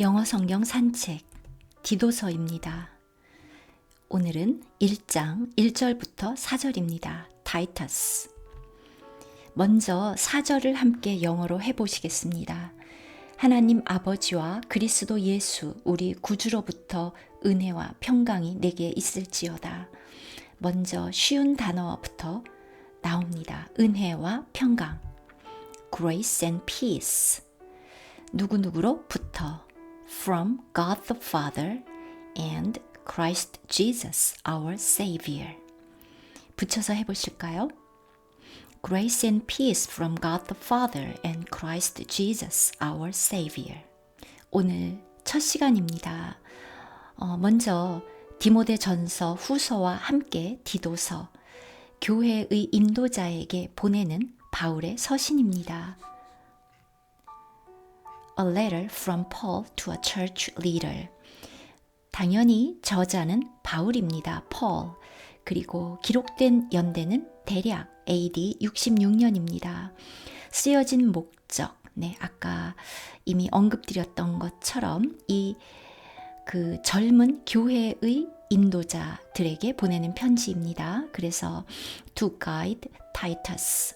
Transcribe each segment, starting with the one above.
영어 성경 산책 디도서입니다. 오늘은 1장 1절부터 4절입니다. 타이터스. 먼저 4절을 함께 영어로 해 보시겠습니다. 하나님 아버지와 그리스도 예수 우리 구주로부터 은혜와 평강이 내게 있을지어다. 먼저 쉬운 단어부터 나옵니다. 은혜와 평강. Grace and peace. 누구누구로부터 from God the Father and Christ Jesus our Savior. 붙여서 해보실까요? Grace and peace from God the Father and Christ Jesus our Savior. 오늘 첫 시간입니다. 어, 먼저 디모데 전서 후서와 함께 디도서, 교회의 인도자에게 보내는 바울의 서신입니다. A letter from Paul to a church leader. 당연히 저자는 바울입니다. Paul. 그리고 기록된 연대는 대략 AD 66년입니다. 쓰여진 목적. 네, 아까 이미 언급드렸던 것처럼 이 그 젊은 교회의 인도자들에게 보내는 편지입니다. 그래서 to guide Titus.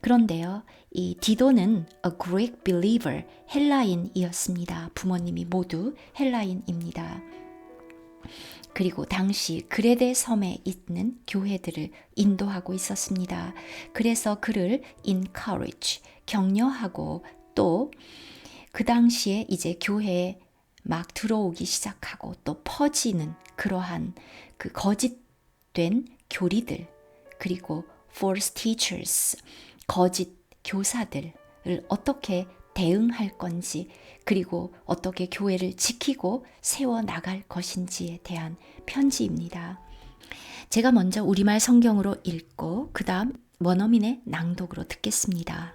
그런데요, 이 디도는 a Greek believer, 헬라인이었습니다. 부모님이 모두 헬라인입니다. 그리고 당시 그레데 섬에 있는 교회들을 인도하고 있었습니다. 그래서 그를 encourage, 격려하고 또 그 당시에 이제 교회에 막 들어오기 시작하고 또 퍼지는 그러한 그 거짓된 교리들 그리고 false teachers 거짓 교사들을 어떻게 대응할 건지 그리고 어떻게 교회를 지키고 세워 나갈 것인지에 대한 편지입니다. 제가 먼저 우리말 성경으로 읽고 그 다음 원어민의 낭독으로 듣겠습니다.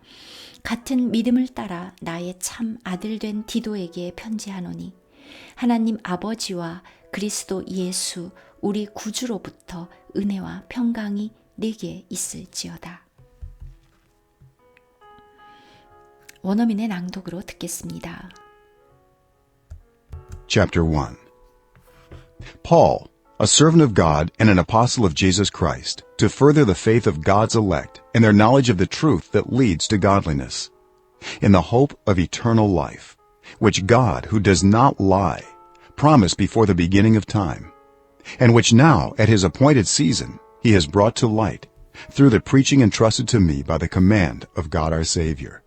같은 믿음을 따라 나의 참 아들 된 디도에게 편지하노니 하나님 아버지와 그리스도 예수 우리 구주로부터 은혜와 평강이 내게 있을지어다. 원어민의 낭독으로 듣겠습니다. Chapter 1 Paul, a servant of God and an apostle of Jesus Christ, to further the faith of God's elect and their knowledge of the truth that leads to godliness, in the hope of eternal life, which God, who does not lie, promised before the beginning of time, and which now, at his appointed season, he has brought to light, through the preaching entrusted to me by the command of God our Savior.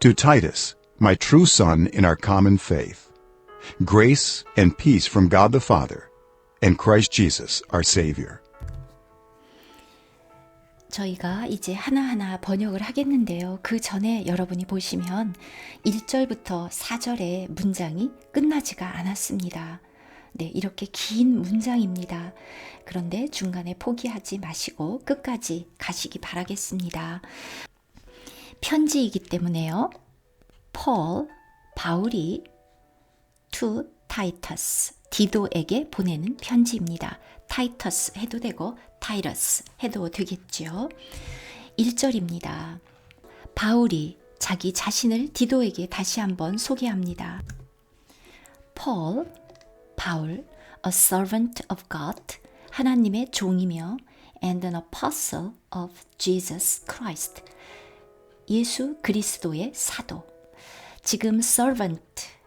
To Titus, my true son in our common faith, grace and peace from God the Father and Christ Jesus our Savior. 저희가 이제 하나하나 번역을 하겠는데요. 그 전에 여러분이 보시면 1절부터 4절의 문장이 끝나지가 않았습니다. 네, 이렇게 긴 문장입니다. 그런데 중간에 포기하지 마시고 끝까지 가시기 바라겠습니다. 편지이기 때문에요. Paul, 바울이 to Titus, 디도에게 보내는 편지입니다. 타이터스 해도 되고 타이러스 해도 되겠죠. 1절입니다. 바울이 자기 자신을 디도에게 다시 한번 소개합니다. Paul, 바울, a servant of God, 하나님의 종이며 and an apostle of Jesus Christ, 예수 그리스도의 사도. 지금 servant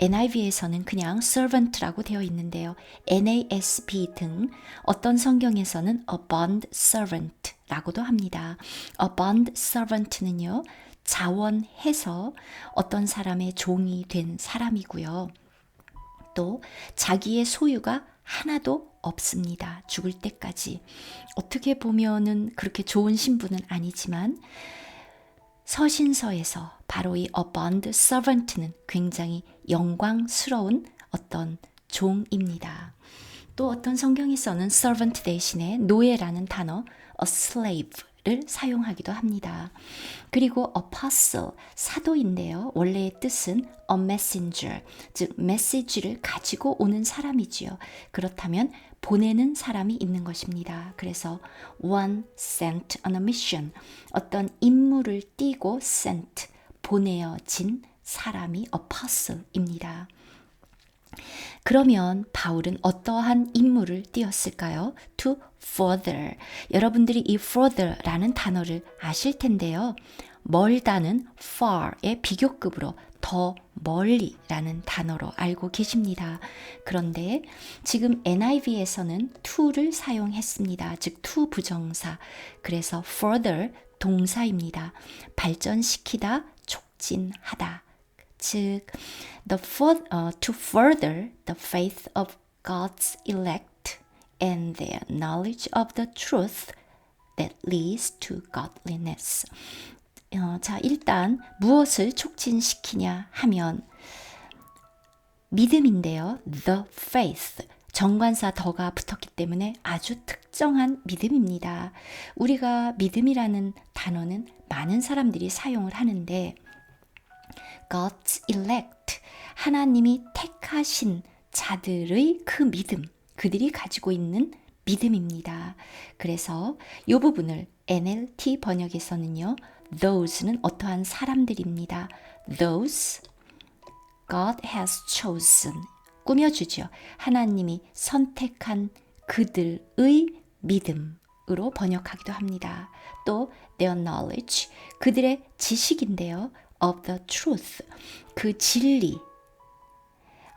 NIV에서는 그냥 servant라고 되어 있는데요. NASB 등 어떤 성경에서는 a bond servant라고도 합니다. a bond servant는요. 자원해서 어떤 사람의 종이 된 사람이고요. 또 자기의 소유가 하나도 없습니다. 죽을 때까지. 어떻게 보면은 그렇게 좋은 신분은 아니지만 서신서에서 바로 이 a bond servant는 굉장히 영광스러운 어떤 종입니다. 또 어떤 성경에서는 servant 대신에 노예라는 단어 a slave를 사용하기도 합니다. 그리고 apostle 사도인데요. 원래의 뜻은 a messenger 즉 메시지를 가지고 오는 사람이지요. 그렇다면 보내는 사람이 있는 것입니다. 그래서 one sent on a mission 어떤 임무를 띠고 sent 보내어진 사람이 apostle입니다. 그러면 바울은 어떠한 임무를 띄었을까요? To further. 여러분들이 이 further라는 단어를 아실 텐데요. 멀다는 far의 비교급으로 더 멀리라는 단어로 알고 계십니다. 그런데 지금 NIV에서는 to를 사용했습니다. 즉 to 부정사. 그래서 further 동사입니다. 발전시키다, 촉진하다. 즉 the for, uh, to further the faith of God's elect and their knowledge of the truth that leads to godliness. 어, 자, 일단 무엇을 촉진시키냐 하면 믿음인데요. The faith. 정관사 더가 붙었기 때문에 아주 특정한 믿음입니다. 우리가 믿음이라는 단어는 많은 사람들이 사용을 하는데 God's elect 하나님이 택하신 자들의 그 믿음 그들이 가지고 있는 믿음입니다. 그래서 이 부분을 NLT 번역에서는요. those는 어떠한 사람들입니다. those God has chosen 꾸며주죠. 하나님이 선택한 그들의 믿음으로 번역하기도 합니다. 또 their knowledge 그들의 지식인데요. Of the truth 그 진리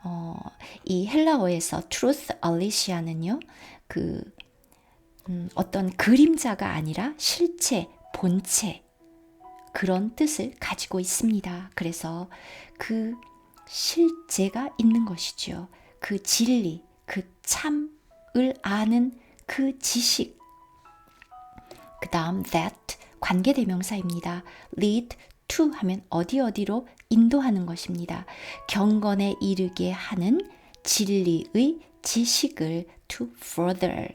어, 이 헬라어에서 truth alicia는요 그 음, 어떤 그림자가 아니라 실체 본체 그런 뜻을 가지고 있습니다. 그래서 그 실제가 있는 것이죠. 그 진리, 그 참을 아는 그 지식. 그 다음 that 관계대명사입니다. lead to 하면 어디 어디로 인도하는 것입니다. 경건에 이르게 하는 진리의 지식을 to further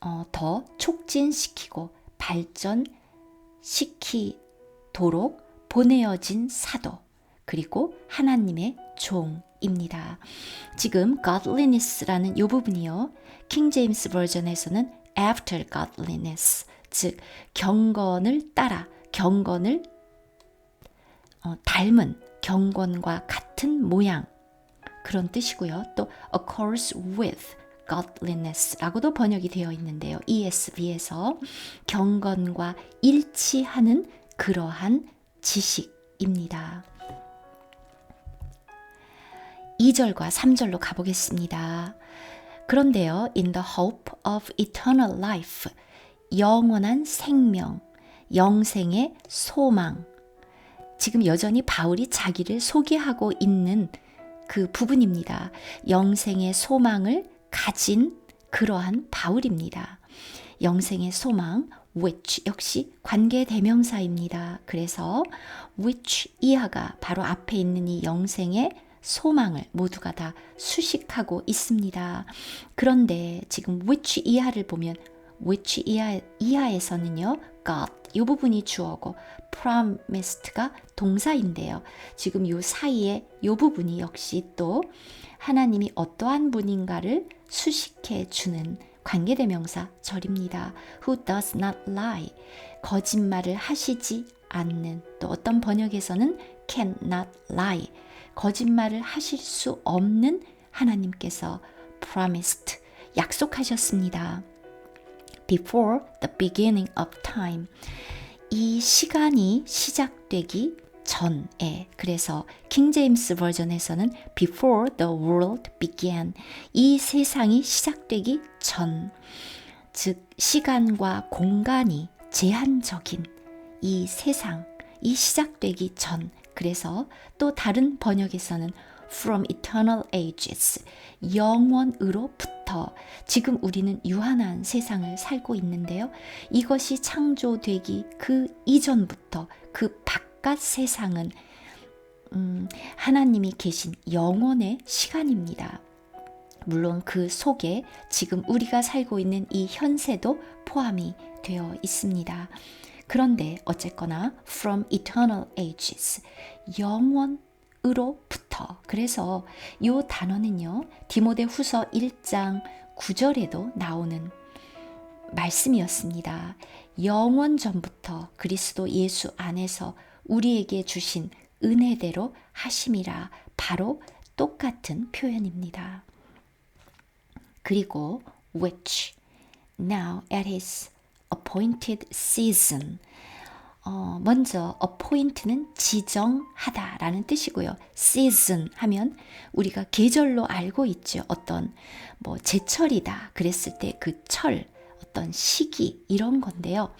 어, 더 촉진시키고 발전시키도록 보내어진 사도 그리고 하나님의 종입니다. 지금 godliness라는 이 부분이요. 킹 제임스 버전에서는 after godliness 즉 경건을 따라 경건을 어, 닮은 경건과 같은 모양 그런 뜻이고요. 또 accords with godliness라고도 번역이 되어 있는데요. ESV에서 경건과 일치하는 그러한 지식입니다. 2절과 3절로 가보겠습니다. 그런데요, in the hope of eternal life, 영원한 생명, 영생의 소망. 지금 여전히 바울이 자기를 소개하고 있는 그 부분입니다. 영생의 소망을 가진 그러한 바울입니다. 영생의 소망, which 역시 관계 대명사입니다. 그래서 which 이하가 바로 앞에 있는 이 영생의 소망을 모두가 다 수식하고 있습니다. 그런데 지금 which 이하를 보면 which 이하, 이하에서는요, God 이 부분이 주어고 promised가 동사인데요. 지금 이 사이에 이 부분이 역시 또 하나님이 어떠한 분인가를 수식해 주는 관계대명사 절입니다. Who does not lie. 거짓말을 하시지 않는 또 어떤 번역에서는 cannot lie. 거짓말을 하실 수 없는 하나님께서 promised 약속하셨습니다. Before the beginning of time. 이 시간이 시작되기 전에 그래서 킹 제임스 버전에서는 before the world began 이 세상이 시작되기 전 즉 시간과 공간이 제한적인 이 세상 이 시작되기 전 그래서 또 다른 번역에서는 from eternal ages 영원으로부터 지금 우리는 유한한 세상을 살고 있는데요. 이것이 창조되기 그 이전부터 그밖 바깥 세상은 음, 하나님이 계신 영원의 시간입니다. 물론 그 속에 지금 우리가 살고 있는 이 현세도 포함이 되어 있습니다. 그런데 어쨌거나 from eternal ages 영원 으로부터 그래서 이 단어는요 디모데 후서 1장 9절에도 나오는 말씀이었습니다. 영원 전부터 그리스도 예수 안에서 우리에게 주신 은혜대로 하심이라 바로 똑같은 표현입니다. 그리고 which now at his appointed season 어, 먼저 appoint는 지정하다라는 뜻이고요. season 하면 우리가 계절로 알고 있죠. 어떤 뭐 제철이다 그랬을 때 그 철, 어떤 시기 이런 건데요.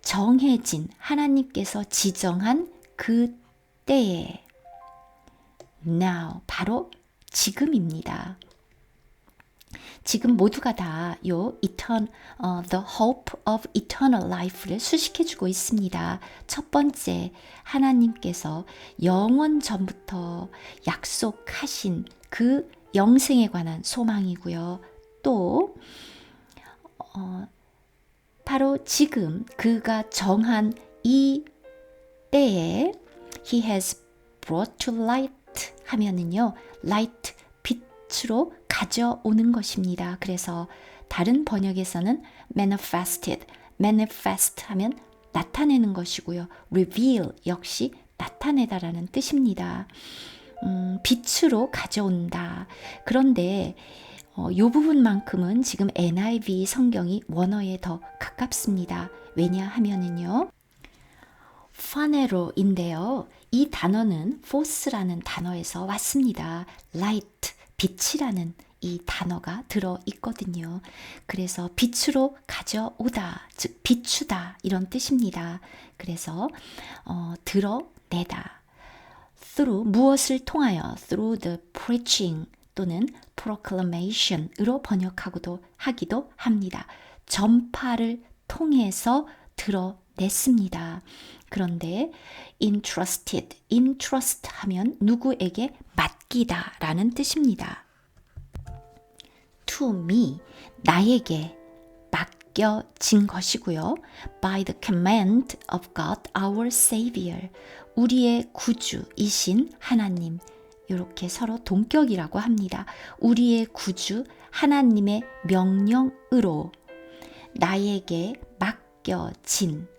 정해진 하나님께서 지정한 그 때에 now 바로 지금입니다. 지금 모두가 다 요 etern, 어, the hope of eternal life를 수식해 주고 있습니다. 첫 번째, 하나님께서 영원 전부터 약속하신 그 영생에 관한 소망이고요. 또 어, 바로 지금 그가 정한 이 때에 he has brought to light 하면은요, light 빛으로 가져오는 것입니다. 그래서 다른 번역에서는 manifested, manifest 하면 나타내는 것이고요. reveal 역시 나타내다라는 뜻입니다. 음, 빛으로 가져온다. 그런데 어, 이 부분만큼은 지금 NIV 성경이 원어에 더 가깝습니다. 왜냐하면은요. 파네로인데요. 이 단어는 force라는 단어에서 왔습니다. light, 빛이라는 이 단어가 들어 있거든요. 그래서 빛으로 가져오다, 즉 비추다 이런 뜻입니다. 그래서 어, 드러내다. through 무엇을 통하여 through the preaching 또는 proclamation으로 번역하고도 하기도 합니다. 전파를 통해서 드러냈습니다. 그런데 entrusted, entrust 하면 누구에게 맡기다 라는 뜻입니다. to me, 나에게 맡겨진 것이고요. by the command of God, our Savior, 우리의 구주이신 하나님. 이렇게 서로 동격이라고 합니다. 우리의 구주 하나님의 명령으로 나에게 맡겨진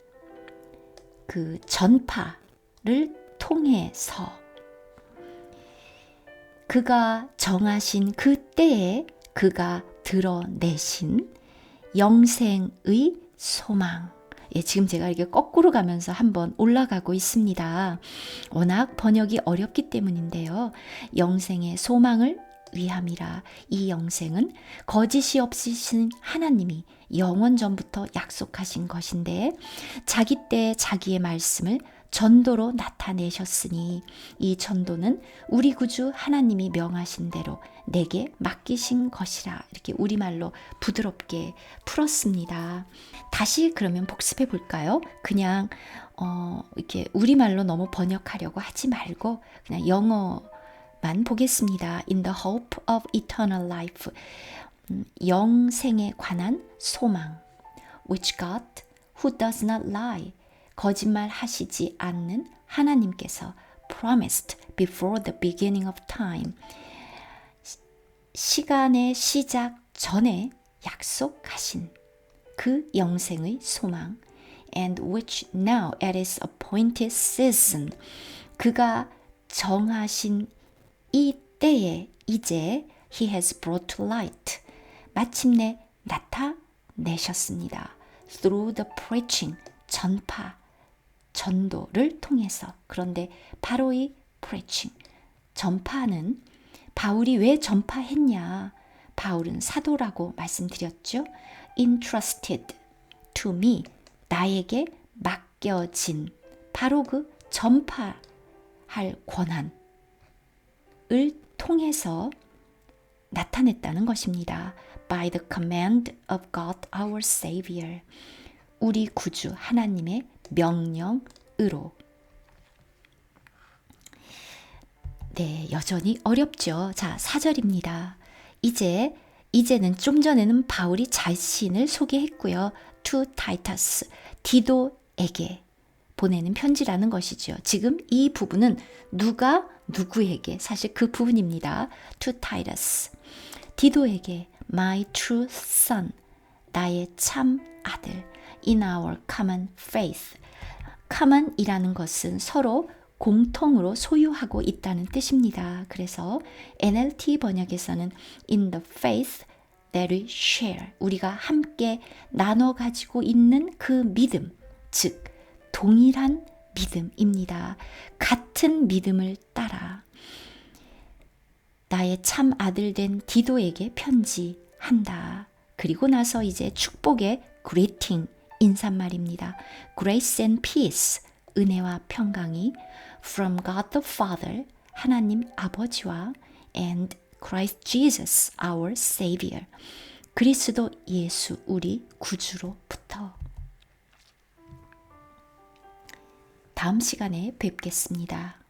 그 전파를 통해서 그가 정하신 그 때에 그가 드러내신 영생의 소망. 예, 지금 제가 이렇게 거꾸로 가면서 한번 올라가고 있습니다. 워낙 번역이 어렵기 때문인데요. 영생의 소망을 위함이라 이 영생은 거짓이 없으신 하나님이 영원 전부터 약속하신 것인데 자기 때 자기의 말씀을 전도로 나타내셨으니 이 전도는 우리 구주 하나님이 명하신 대로 내게 맡기신 것이라 이렇게 우리말로 부드럽게 풀었습니다. 다시 그러면 복습해 볼까요? 그냥 어 이렇게 우리말로 너무 번역하려고 하지 말고 그냥 영어 만 보겠습니다. In the hope of eternal life. 음, 영생에 관한 소망. Which God, who does not lie, 거짓말 하시지 않는 하나님께서 promised before the beginning of time. 시간의 시작 전에 약속하신 그 영생의 소망 and which now at his appointed season 그가 정하신 이 때에 이제 he has brought to light 마침내 나타내셨습니다. through the preaching 전파 전도를 통해서 그런데 바로 이 preaching 전파는 바울이 왜 전파했냐? 바울은 사도라고 말씀드렸죠. entrusted to me 나에게 맡겨진 바로 그 전파할 권한 계획을 통해서 나타냈다는 것입니다. By the command of God our Savior. 우리 구주 하나님의 명령으로. 네, 여전히 어렵죠. 자, 사절입니다 이제 이제는 좀 전에는 바울이 자신을 소개했고요. 투 타이타스 디도에게 보내는 편지라는 것이죠. 지금 이 부분은 누가 누구에게 사실 그 부분입니다. to Titus, 디도에게 my true son, 나의 참 아들, in our common faith. common이라는 것은 서로 공통으로 소유하고 있다는 뜻입니다. 그래서 NLT 번역에서는 in the faith that we share 우리가 함께 나눠 가지고 있는 그 믿음, 즉 동일한 믿음입니다. 같은 믿음을 따라 나의 참 아들 된 디도에게 편지한다. 그리고 나서 이제 축복의 greeting 인사말입니다. Grace and peace 은혜와 평강이 from God the Father 하나님 아버지와 and Christ Jesus our Savior 그리스도 예수 우리 구주로부터 다음 시간에 뵙겠습니다.